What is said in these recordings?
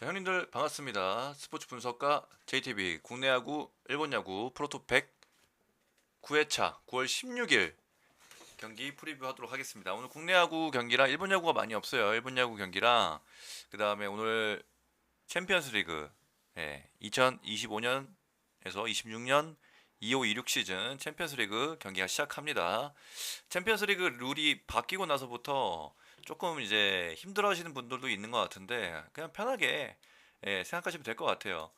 자, 형님들 반갑습니다. 스포츠 분석가 JTB 국내 야구, 일본 야구 프로토 100 9회차 9월 16일 경기 프리뷰 하도록 하겠습니다. 오늘 국내 야구 경기랑 일본 야구가 많이 없어요. 일본 야구 경기랑 그 다음에 오늘 챔피언스 리그 예, 2025년에서 26년 25, 26 시즌 챔피언스 리그 경기가 시작합니다. 챔피언스 리그 룰이 바뀌고 나서부터 조금 이제 힘들어하시는 분들도 있는 것 같은데 그냥 편하게 예, 생각하시면 될 것 같아요.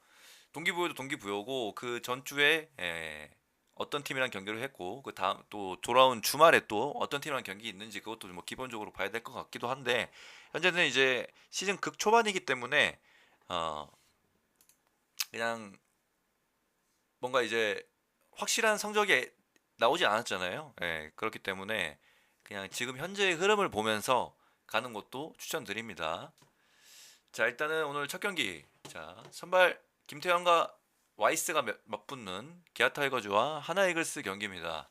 동기부여도 동기부여고 그 전주에 예, 어떤 팀이랑 경기를 했고 그 다음 또 돌아온 주말에 또 어떤 팀이랑 경기 있는지 그것도 뭐 기본적으로 봐야 될 것 같기도 한데 현재는 이제 시즌 극 초반이기 때문에 어 그냥 뭔가 이제 확실한 성적이 나오지 않았잖아요. 예, 그렇기 때문에 그냥 지금 현재의 흐름을 보면서 가는 것도 추천드립니다. 자, 일단은 오늘 첫 경기. 자, 선발 김태형과 와이스가 몇- 맞붙는 기아 타이거즈와 하나 이글스 경기입니다.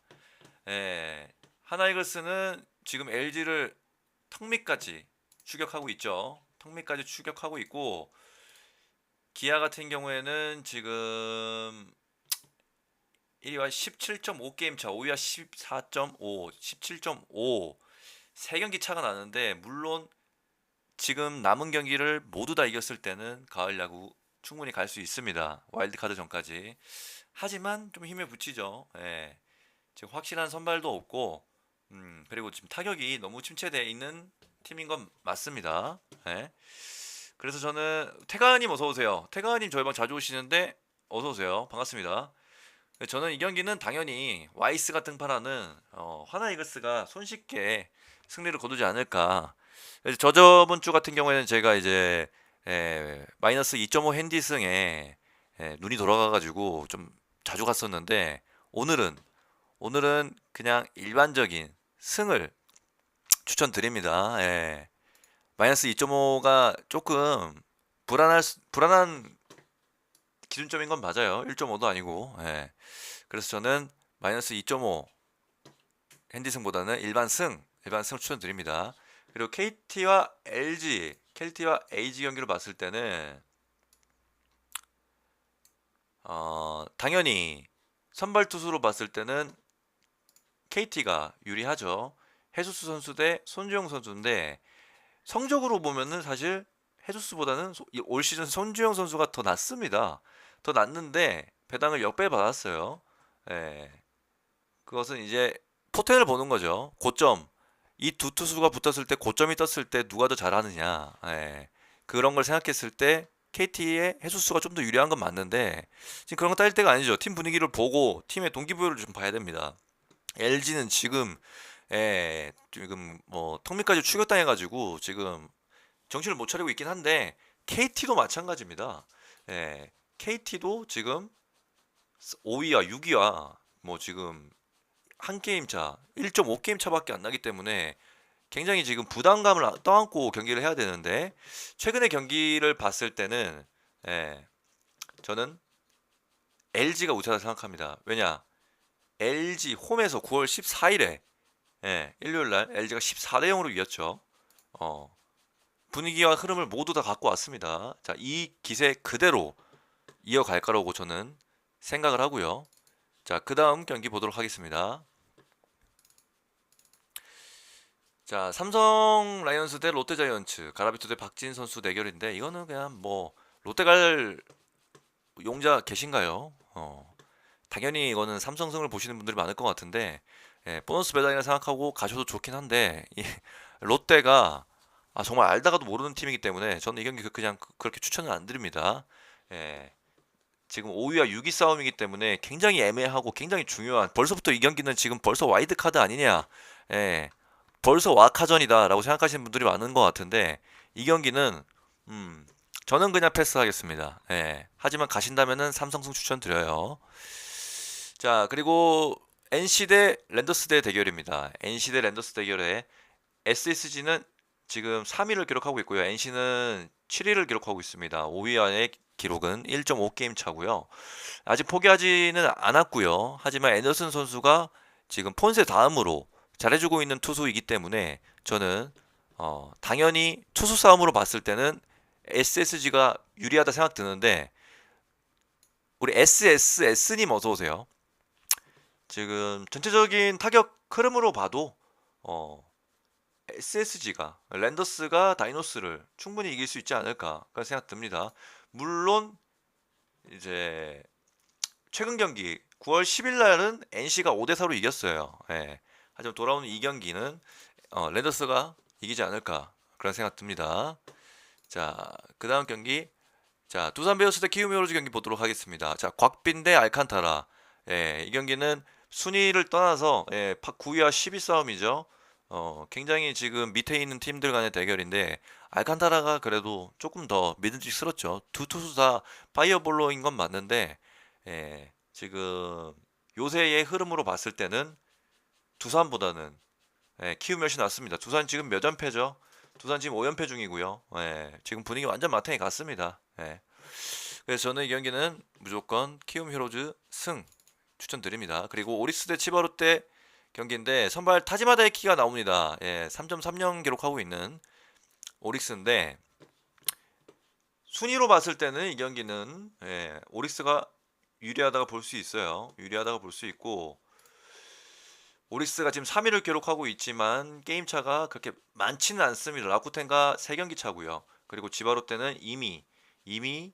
예, 하나 이글스는 지금 LG를 턱 밑까지 추격하고 있죠. 턱 밑까지 추격하고 있고 기아 같은 경우에는 지금 1위와 17.5게임 차, 5위와 14.5, 17.5세 경기 차가 나는데 물론 지금 남은 경기를 모두 다 이겼을 때는 가을 야구 충분히 갈 수 있습니다. 와일드카드 전까지. 하지만 좀 힘에 붙이죠. 예. 지금 확실한 선발도 없고 음, 그리고 지금 타격이 너무 침체되어 있는 팀인 건 맞습니다. 예. 그래서 저는 태가님 어서 오세요. 태가님 저희 방 자주 오시는데 어서 오세요. 반갑습니다. 네, 저는 이 경기는 당연히 와이스가 등판하는 어, 하나 이글스가 손쉽게 승리를 거두지 않을까. 저저번 주 같은 경우에는 제가 이제 에, 마이너스 2.5 핸디승에 에, 눈이 돌아가가지고 좀 자주 갔었는데 오늘은 오늘은 그냥 일반적인 승을 추천드립니다. 예. 마이너스 2.5가 조금 불안할 수- 불안한 기준점인 건 맞아요. 1.5도 아니고. 예. 그래서 저는 마이너스 2.5 핸디승보다는 일반 승, 일반 승 추천드립니다. 그리고 KT와 LG, KT와 AG 경기를 봤을 때는 어, 당연히 선발 투수로 봤을 때는 KT가 유리하죠. 해수수 선수 대 손주영 선수인데 성적으로 보면은 사실 해수수보다는 소- 이올 시즌 손주영 선수가 더 낫습니다. 더 낫는데 배당을 역배 받았어요. 예. 그것은 이제 포텐을 보는 거죠. 고점. 이 두 투수가 붙었을 때 고점이 떴을 때 누가 더 잘하느냐. 예. 그런 걸 생각했을 때 KT의 해수수가 좀 더 유리한 건 맞는데 지금 그런 거 따질 때가 아니죠. 팀 분위기를 보고 팀의 동기부여를 좀 봐야 됩니다. LG는 지금 예, 지금 뭐 턱밑까지 추격당해가지고 지금 정신을 못 차리고 있긴 한데 KT도 마찬가지입니다. 예, KT도 지금 5위와 6위와 뭐 지금 한 게임 차, 1.5 게임 차밖에 안 나기 때문에 굉장히 지금 부담감을 아- 떠안고 경기를 해야 되는데 최근의 경기를 봤을 때는 예, 저는 LG가 우세하다 생각합니다. 왜냐? LG 홈에서 9월 14일에 예, 일요일 날 LG가 14대 0으로 이겼죠. 어, 분위기와 흐름을 모두 다 갖고 왔습니다. 자, 이 기세 그대로 이어갈 거라고 저는 생각을 하고요. 자, 그 다음 경기 보도록 하겠습니다. 자, 삼성 라이온스 대 롯데 자이언츠, 가라비토 대 박진 선수 대결인데 이거는 그냥 뭐 롯데 갈 용자 계신가요? 어, 당연히 이거는 삼성승을 보시는 분들이 많을 것 같은데 예, 보너스 배당이라 생각하고 가셔도 좋긴 한데 이 롯데가 아, 정말 알다가도 모르는 팀이기 때문에 저는 이 경기 그- 그냥 그- 그렇게 추천을 안 드립니다. 예, 지금 5위와 6위 싸움이기 때문에 굉장히 애매하고 굉장히 중요한 벌써부터 이 경기는 지금 벌써 와이드 카드 아니냐 예, 벌써 와카전이다라고 생각하시는 분들이 많은 것 같은데 이 경기는 음, 저는 그냥 패스하겠습니다. 예, 하지만 가신다면은 삼성승 추천드려요. 자, 그리고 NC 대 랜더스 대 대결입니다. NC 대 랜더스 대결에 SSG는 지금 3위를 기록하고 있고요. NC는 7위를 기록하고 있습니다. 5위 안의 기록은 1.5게임 차고요. 아직 포기하지는 않았고요. 하지만 앤더슨 선수가 지금 폰세 다음으로 잘해주고 있는 투수이기 때문에 저는 어, 당연히 투수 싸움으로 봤을 때는 SSG가 유리하다 생각 드는데 우리 SSS님 어서 오세요. 지금 전체적인 타격 흐름으로 봐도 어, SSG가 랜더스가 다이노스를 충분히 이길 수 있지 않을까 그런 생각 듭니다. 물론 이제 최근 경기 9월 10일 날은 NC가 5대 4로 이겼어요. 예. 하지만 돌아오는 이 경기는 어, 랜더스가 이기지 않을까 그런 생각 듭니다. 자, 그 다음 경기 자, 두산 베어스 대 키움 히어로즈 경기 보도록 하겠습니다. 자, 곽빈 대 알칸타라. 예, 이 경기는 순위를 떠나서 예, 9위와 10위 싸움이죠. 어, 굉장히 지금 밑에 있는 팀들 간의 대결인데 알칸타라가 그래도 조금 더 믿음직스럽죠. 두 투수 다 파이어볼로인 건 맞는데 예, 지금 요새의 흐름으로 봤을 때는 두산보다는 예, 키움이 훨씬 낫습니다. 두산 지금 몇 연패죠? 두산 지금 5연패 중이고요. 예, 지금 분위기 완전 마탱이 갔습니다. 예. 그래서 저는 이 경기는 무조건 키움 히로즈 승 추천드립니다. 그리고 오리스 대 치바로 때 경기인데 선발 타지마다이키가 나옵니다. 예, 3.30 기록하고 있는 오릭스인데 순위로 봤을 때는 이 경기는 예, 오릭스가 유리하다가 볼 수 있어요. 유리하다가 볼 수 있고 오릭스가 지금 3위를 기록하고 있지만 게임 차가 그렇게 많지는 않습니다. 라쿠텐과 3경기 차고요. 그리고 지바로 때는 이미 이미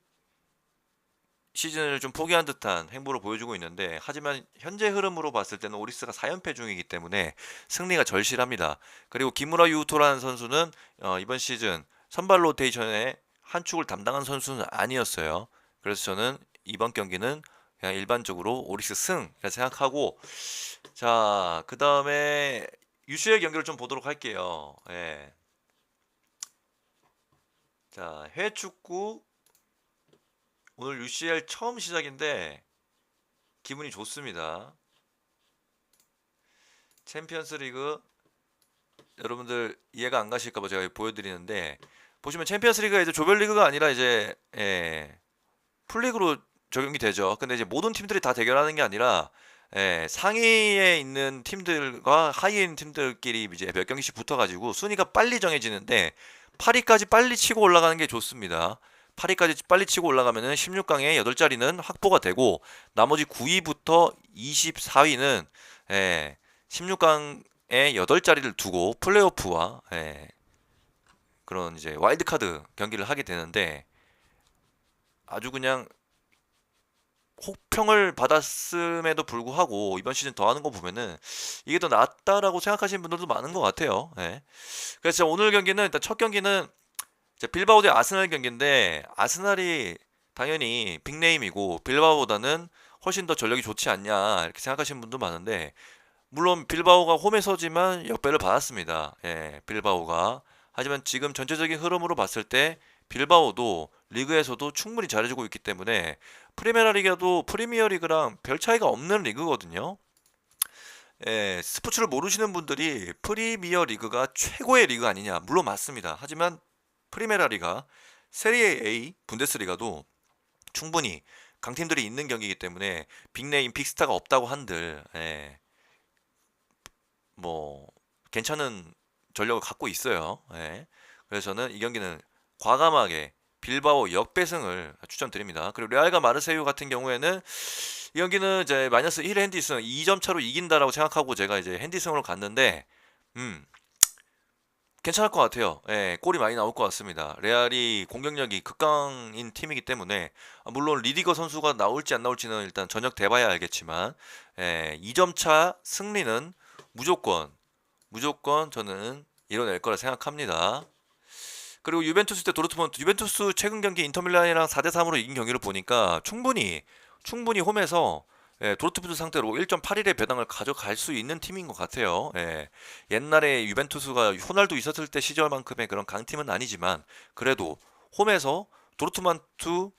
시즌을 좀 포기한 듯한 행보를 보여주고 있는데 하지만 현재 흐름으로 봤을 때는 오리스가 4연패 중이기 때문에 승리가 절실합니다. 그리고 기무라 유토라는 선수는 어, 이번 시즌 선발 로테이션에 한 축을 담당한 선수는 아니었어요. 그래서 저는 이번 경기는 그냥 일반적으로 오리스 승이라 생각하고 자, 그 다음에 유슈의 경기를 좀 보도록 할게요. 예. 자, 해외 축구 오늘 UCL 처음 시작인데 기분이 좋습니다. 챔피언스 리그 여러분들 이해가 안 가실까봐 제가 보여드리는데 보시면 챔피언스 리그가 이제 조별리그가 아니라 이제 예, 풀리그로 적용이 되죠. 근데 이제 모든 팀들이 다 대결하는 게 아니라 예, 상위에 있는 팀들과 하위에 있는 팀들끼리 이제 몇 경기씩 붙어가지고 순위가 빨리 정해지는데 8위까지 빨리 치고 올라가는 게 좋습니다. 8위까지 빨리 치고 올라가면은 16강에 8자리는 확보가 되고 나머지 9위부터 24위는 예, 16강에 8자리를 두고 플레이오프와 예, 그런 이제 와일드카드 경기를 하게 되는데 아주 그냥 혹평을 받았음에도 불구하고 이번 시즌 더 하는 거 보면은 이게 더 낫다라고 생각하시는 분들도 많은 것 같아요. 예. 그래서 오늘 경기는 일단 첫 경기는 자, 빌바오 대 아스날 경기인데 아스날이 당연히 빅네임이고 빌바오보다는 훨씬 더 전력이 좋지 않냐 이렇게 생각하시는 분도 많은데 물론 빌바오가 홈에서지만 역배를 받았습니다. 예, 빌바오가 하지만 지금 전체적인 흐름으로 봤을 때 빌바오도 리그에서도 충분히 잘해주고 있기 때문에 프리메라 리그도 프리미어 리그랑 별 차이가 없는 리그거든요. 예, 스포츠를 모르시는 분들이 프리미어 리그가 최고의 리그 아니냐 물론 맞습니다. 하지만 프리메라 리가, 세리에 A, 분데스리가도 충분히 강팀들이 있는 경기이기 때문에 빅네임, 빅스타가 없다고 한들 예, 뭐 괜찮은 전력을 갖고 있어요. 예. 그래서 저는 이 경기는 과감하게 빌바오 역배승을 추천드립니다. 그리고 레알과 마르세유 같은 경우에는 이 경기는 이제 마이너스 1 핸디슨 2점 차로 이긴다라고 생각하고 제가 이제 핸디슨으로 갔는데 음 괜찮을 것 같아요. 예, 골이 많이 나올 것 같습니다. 레알이 공격력이 극강인 팀이기 때문에 아, 물론 리디거 선수가 나올지 안 나올지는 일단 저녁 돼봐야 알겠지만 예, 2점 차 승리는 무조건 무조건 저는 이뤄낼 거라 생각합니다. 그리고 유벤투스 때 도르트문트 유벤투스 최근 경기 인터밀란이랑 4대 3으로 이긴 경기를 보니까 충분히 충분히 홈에서 예, 도르트문트 상대로 1.81의 배당을 가져갈 수 있는 팀인 것 같아요. 예, 옛날에 유벤투스가 호날두 있었을 때 시절만큼의 그런 강팀은 아니지만 그래도 홈에서 도르트문트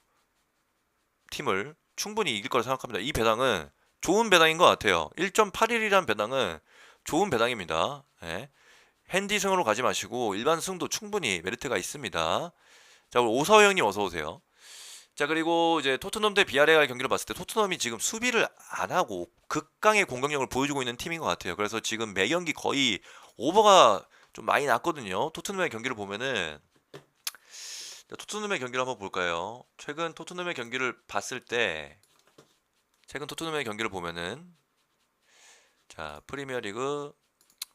팀을 충분히 이길 거라 생각합니다. 이 배당은 좋은 배당인 것 같아요. 1.81이란 배당은 좋은 배당입니다. 예. 핸디 승으로 가지 마시고 일반 승도 충분히 메리트가 있습니다. 자, 오사호 형님 어서 오세요. 자, 그리고 이제 토트넘 대 비아레알 경기를 봤을 때 토트넘이 지금 수비를 안 하고 극강의 공격력을 보여주고 있는 팀인 것 같아요. 그래서 지금 매 경기 거의 오버가 좀 많이 났거든요. 토트넘의 경기를 보면은 토트넘의 경기를 한번 볼까요? 최근 토트넘의 경기를 봤을 때 최근 토트넘의 경기를 보면은 자 프리미어리그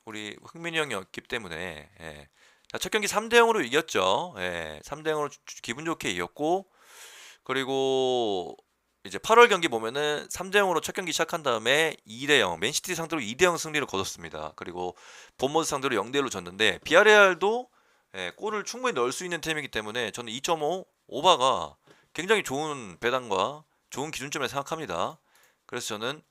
우리 흥민이 형이었기 때문에 예. 자, 첫 경기 3대 0으로 이겼죠. 예. 3대 0으로 기분 좋게 이겼고 그리고 이제 8월 경기 보면은 3대 0으로 첫 경기 시작한 다음에 2대 0 맨시티 상대로 2대 0 승리를 거뒀습니다. 그리고 본머스 상대로 0대 1로 졌는데 비아레알도 예, 골을 충분히 넣을 수 있는 팀이기 때문에 저는 2.5 오바가 굉장히 좋은 배당과 좋은 기준점을 생각합니다. 그래서 저는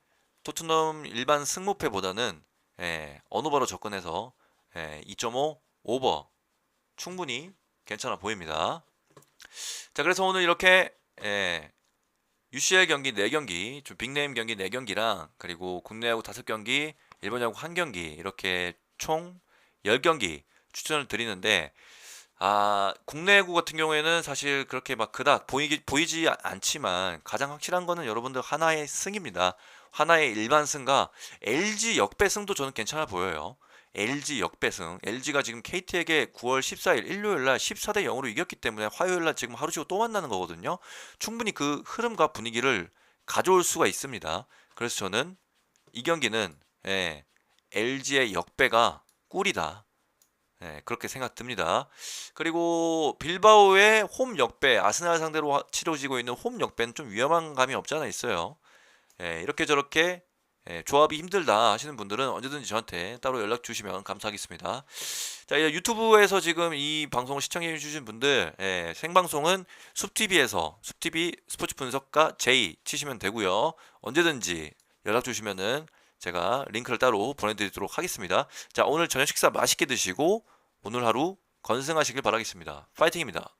토트넘 일반 승무패보다는 예, 언오버로 접근해서 예, 2.5 오버 충분히 괜찮아 보입니다. 자, 그래서 오늘 이렇게 예, UCL 경기 4경기, 좀 빅네임 경기 4경기랑 그리고 국내 야구 5경기, 일본 야구 1경기 이렇게 총 10경기 추천을 드리는데 아, 국내 야구 같은 경우에는 사실 그렇게 막 그닥 보이기, 보이지 아- 않지만 가장 확실한 거는 여러분들 하나의 승입니다. 하나의 일반 승과 LG 역배 승도 저는 괜찮아 보여요. LG 역배승. LG가 지금 KT에게 9월 14일 일요일 날 14대 0으로 이겼기 때문에 화요일 날 지금 하루 쉬고 또 만나는 거거든요. 충분히 그 흐름과 분위기를 가져올 수가 있습니다. 그래서 저는 이 경기는 예, LG의 역배가 꿀이다. 예, 그렇게 생각 듭니다. 그리고 빌바오의 홈 역배, 아스날 상대로 하- 치러지고 있는 홈 역배는 좀 위험한 감이 없지 않아 있어요. 예, 이렇게 저렇게 예, 조합이 힘들다 하시는 분들은 언제든지 저한테 따로 연락 주시면 감사하겠습니다. 자, 유튜브에서 지금 이 방송을 시청해 주신 분들 예, 생방송은 숲TV에서 숲TV 스포츠 분석가 J 치시면 되고요. 언제든지 연락 주시면은 제가 링크를 따로 보내드리도록 하겠습니다. 자, 오늘 저녁 식사 맛있게 드시고 오늘 하루 건승하시길 바라겠습니다. 파이팅입니다.